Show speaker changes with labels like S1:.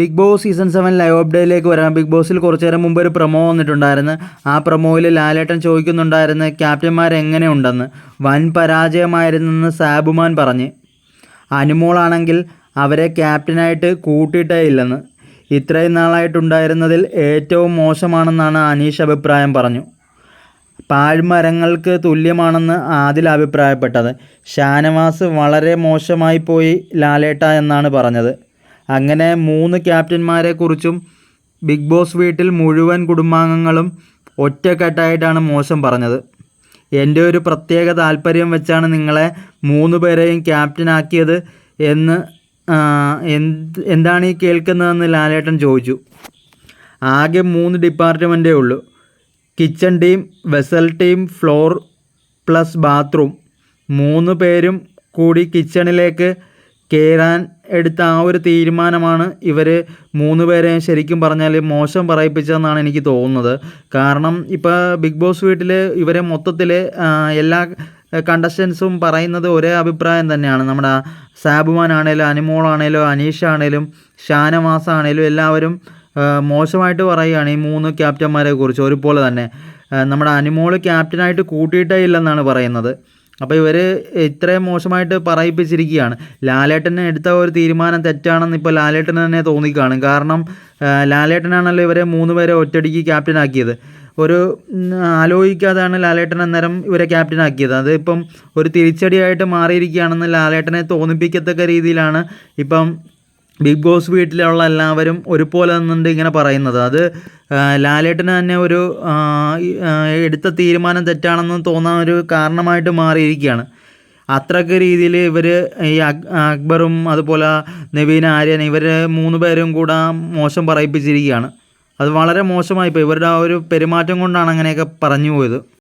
S1: Bigg Boss season seven live അപ്ഡേറ്റിലേക്ക് വരാം. Big ബോസിൽ കുറച്ചു നേരം മുമ്പ് ഒരു പ്രൊമോ വന്നിട്ടുണ്ടായിരുന്നു. ആ പ്രൊമോയിൽ ലാലേട്ടൻ ചോദിക്കുന്നുണ്ടായിരുന്നു ക്യാപ്റ്റന്മാർ എങ്ങനെയുണ്ടെന്ന്? വൻ പരാജയമായിരുന്നെന്ന് സാബുമാൻ പറഞ്ഞ്. അനുമോളാണെങ്കിൽ അവരെ ക്യാപ്റ്റനായിട്ട് കൂട്ടിയിട്ടേ ഇല്ലെന്ന്. ഇത്രയും നാളായിട്ടുണ്ടായിരുന്നതിൽ ഏറ്റവും മോശമാണെന്നാണ് അനീഷ് അഭിപ്രായം പറഞ്ഞു. പാഴ്മരങ്ങൾക്ക് തുല്യമാണെന്ന് ആദിൽ അഭിപ്രായപ്പെട്ടത്. ഷാനവാസ് വളരെ മോശമായി പോയി ലാലേട്ട എന്നാണ് പറഞ്ഞത്. അങ്ങനെ മൂന്ന് ക്യാപ്റ്റന്മാരെക്കുറിച്ചും ബിഗ് ബോസ് വീട്ടിൽ മുഴുവൻ കുടുംബാംഗങ്ങളും ഒറ്റക്കെട്ടായിട്ടാണ് മോശം പറഞ്ഞത്. എന്റെ ഒരു പ്രത്യേക താല്പര്യം വെച്ചാണ് നിങ്ങളെ മൂന്ന് പേരെയും ക്യാപ്റ്റനാക്കിയത് എന്ന് എന്ത് എന്താണ് ഈ കേൾക്കുന്നതെന്ന് ലാലേട്ടൻ ചോദിച്ചു. ആകെ മൂന്ന് ഡിപ്പാർട്ട്മെന്റേ ഉള്ളൂ. Kitchen team vessel team floor plus bathroom. മൂന്ന് പേരും കൂടി കിച്ചണിലേക്ക് കയറാൻ എടുത്ത ആ ഒരു തീരുമാനമാണ് ഇവർ മൂന്ന് പേരെ ശരിക്കും പറഞ്ഞാൽ മോശം പറയിപ്പിച്ചതെന്നാണ് എനിക്ക് തോന്നുന്നത്. കാരണം ഇപ്പോൾ ബിഗ് ബോസ് വീട്ടിൽ ഇവരെ മൊത്തത്തിൽ എല്ലാ കണ്ടസ്റ്റൻസും പറയുന്നത് ഒരേ അഭിപ്രായം തന്നെയാണ്. നമ്മുടെ സാബുമാൻ ആണേലും അനിമോളാണേലും അനീഷ് ആണേലും ഷാനവാസ് ആണേലും എല്ലാവരും മോശമായിട്ട് പറയുകയാണ് ഈ മൂന്ന് ക്യാപ്റ്റന്മാരെ കുറിച്ച് ഒരുപോലെ തന്നെ. നമ്മുടെ അനിമോൾ ക്യാപ്റ്റനായിട്ട് കൂട്ടിയിട്ടേ ഇല്ലെന്നാണ് പറയുന്നത്. അപ്പോൾ ഇവർ ഇത്രയും മോശമായിട്ട് പറയിപ്പിച്ചിരിക്കുകയാണ്. ലാലേട്ടനെ എടുത്ത ഒരു തീരുമാനം തെറ്റാണെന്ന് ഇപ്പോൾ ലാലേട്ടന് തന്നെ തോന്നിക്കാണും. കാരണം ലാലേട്ടനാണല്ലോ ഇവരെ മൂന്ന് പേരെ ഒറ്റടിക്ക് ക്യാപ്റ്റനാക്കിയത് ഒരു ആലോചിക്കാതെയാണ് ലാലേട്ടൻ അന്നേരം ഇവരെ ക്യാപ്റ്റനാക്കിയത് അതിപ്പം ഒരു തിരിച്ചടിയായിട്ട് മാറിയിരിക്കുകയാണെന്ന് ലാലേട്ടനെ തോന്നിപ്പിക്കത്തക്ക രീതിയിലാണ് ഇപ്പം ബിഗ് ബോസ് വീട്ടിലുള്ള എല്ലാവരും ഒരുപോലെ നിന്നുണ്ട് ഇങ്ങനെ പറയുന്നത്. അത് ലാലേട്ടന് തന്നെ ഒരു എടുത്ത തീരുമാനം തെറ്റാണെന്ന് തോന്നാൻ ഒരു കാരണമായിട്ട് മാറിയിരിക്കുകയാണ്. അത്രയ്ക്ക് രീതിയിൽ ഇവർ ഈ അക്ബറും അതുപോലെ നവീൻ ആര്യൻ ഇവർ മൂന്ന് പേരും കൂടെ മോശം പറയിപ്പിച്ചിരിക്കുകയാണ്. അത് വളരെ മോശമായിപ്പോയി. ഇവരുടെ ആ ഒരു പെരുമാറ്റം കൊണ്ടാണ് അങ്ങനെയൊക്കെ പറഞ്ഞു പോയത്.